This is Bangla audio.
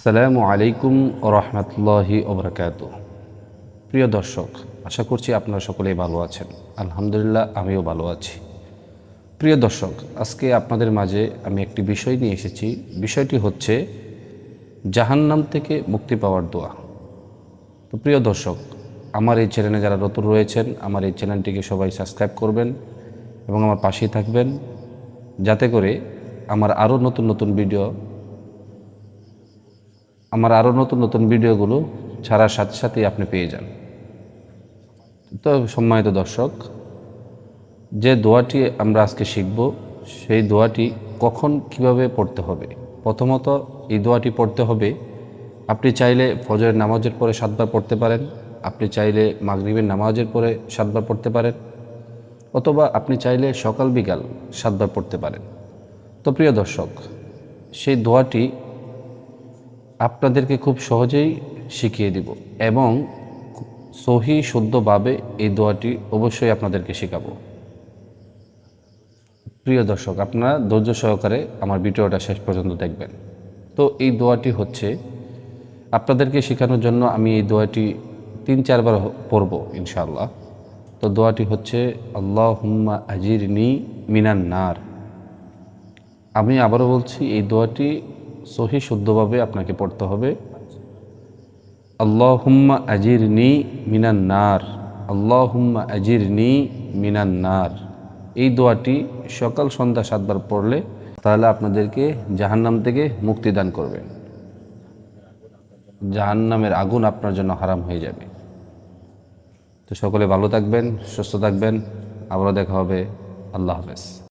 আসসালামু আলাইকুম রহমতুল্লাহি ওবরাকাত। প্রিয় দর্শক, আশা করছি আপনারা সকলেই ভালো আছেন। আলহামদুলিল্লাহ, আমিও ভালো আছি। প্রিয় দর্শক, আজকে আপনাদের মাঝে আমি একটি বিষয় নিয়ে এসেছি। বিষয়টি হচ্ছে জাহান্নাম থেকে মুক্তি পাওয়ার দোয়া। তো প্রিয় দর্শক, আমার এই চ্যানেলে যারা নতুন রয়েছেন, আমার এই চ্যানেলটিকে সবাই সাবস্ক্রাইব করবেন এবং আমার পাশেই থাকবেন। যাতে করে আমার আরও নতুন নতুন ভিডিও আমার আরও নতুন নতুন ভিডিওগুলো ছাড়ার সাথে সাথেই আপনি পেয়ে যান। তো সম্মানিত দর্শক, যে দোয়াটি আমরা আজকে শিখব, সেই দোয়াটি কখন কীভাবে পড়তে হবে? প্রথমত, এই দোয়াটি পড়তে হবে, আপনি চাইলে ফজরের নামাজের পরে সাতবার পড়তে পারেন, আপনি চাইলে মাগরিবের নামাজের পরে সাতবার পড়তে পারেন, অথবা আপনি চাইলে সকাল বিকাল সাতবার পড়তে পারেন। তো প্রিয় দর্শক, সেই দোয়াটি আপনাদেরকে খুব সহজেই শিখিয়ে দিব এবং সহি, শুদ্ধভাবে এই দোয়াটি অবশ্যই আপনাদেরকে শেখাবো। প্রিয় দর্শক, আপনারা ধৈর্য সহকারে আমার ভিডিওটা শেষ পর্যন্ত দেখবেন। তো এই দোয়াটি হচ্ছে, আপনাদেরকে শেখানোর জন্য আমি এই দোয়াটি তিন, চারবার পড়ব ইনশাআল্লাহ। তো দোয়াটি হচ্ছে আল্লাহ হুম্মা আজির নি মিনান নার। আমি আবারও বলছি, এই দোয়াটি সহি শুদ্ধভাবে আপনাকে পড়তে হবে। আল্লাহ হুম্মা আজির নি মিনান নার। আল্লাহ হুম্মা আজির নি মিনান নার। এই দোয়াটি সকাল সন্ধ্যা সাতবার পড়লে তাহলে আপনাদেরকে জাহান্নাম থেকে মুক্তি দান করবেন জাহান্নামের আগুন আপনার জন্য হারাম হয়ে যাবে। তো সকলে ভালো থাকবেন, সুস্থ থাকবেন। আবারও দেখা হবে। আল্লাহ হাফেজ।